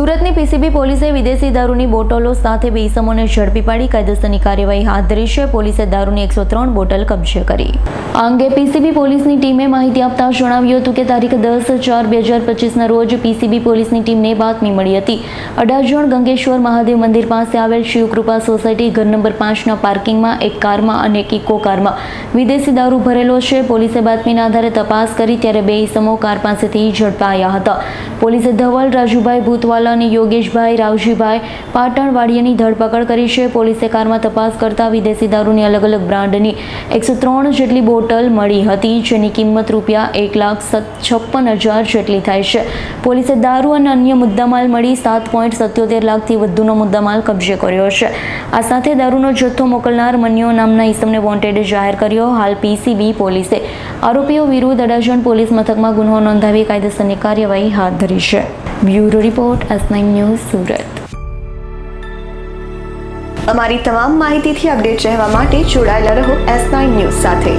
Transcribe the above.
સુરતની પીસીબી પોલીસે વિદેશી દારૂની બોટલો સાથે બે ઇસમોને ઝડપી પાડી કાયદેસરની કાર્યવાહી હાથ ધરી છે. પોલીસે દારૂની એકસો ત્રણ બોટલ કબજે કરી. આ અંગે પીસીબી પોલીસની ટીમે માહિતી આપતા જણાવ્યું હતું કે તારીખ દસ ચાર બે હજાર પચીસના રોજ પીસીબી પોલીસની ટીમને બાતમી મળી હતી. અડાજણ ગંગેશ્વર મહાદેવ મંદિર પાસે આવેલ શિવકૃપા સોસાયટી ઘર નંબર પાંચના પાર્કિંગમાં, એક કારમાં અને એક ઇકો કારમાં વિદેશી દારૂ ભરેલો છે. પોલીસે બાતમીના આધારે તપાસ કરી ત્યારે બે ઇસમો કાર પાસેથી ઝડપાયા હતા. પોલીસે ધવલ, રાજુભાઈ ભૂતવાલા અને યોગેશભાઈ રાવજીભાઈ પાટણવાડિયાની ધરપકડ કરી છે. પોલીસે કારમાં તપાસ કરતા વિદેશી દારૂની અલગ અલગ બ્રાન્ડની એકસો ત્રણ જેટલી બોટલ મળી હતી, જેની કિંમત રૂપિયા એક લાખ છપ્પન હજાર જેટલી થાય છે. પોલીસે દારૂ અને અન્ય મુદ્દામાલ મળી સાત પોઈન્ટ સત્યોતેર લાખથી વધુનો મુદ્દામાલ કબજે કર્યો છે. આ સાથે દારૂનો જથ્થો મોકલનાર મન્યો નામના ઇસમને વોન્ટેડ જાહેર કર્યો હાલ પીસીબી પોલીસે આરોપીઓ વિરુદ્ધ અડાજણ પોલીસ મથકમાં ગુનો નોંધાવી કાયદેસરની કાર્યવાહી હાથ ધરી છે. Bureau report, S news, Surat. અમારી તમામ માહિતીથી અપડેટ રહેવા માટે જોડાયેલા રહો એસ ન્યૂઝ સાથે.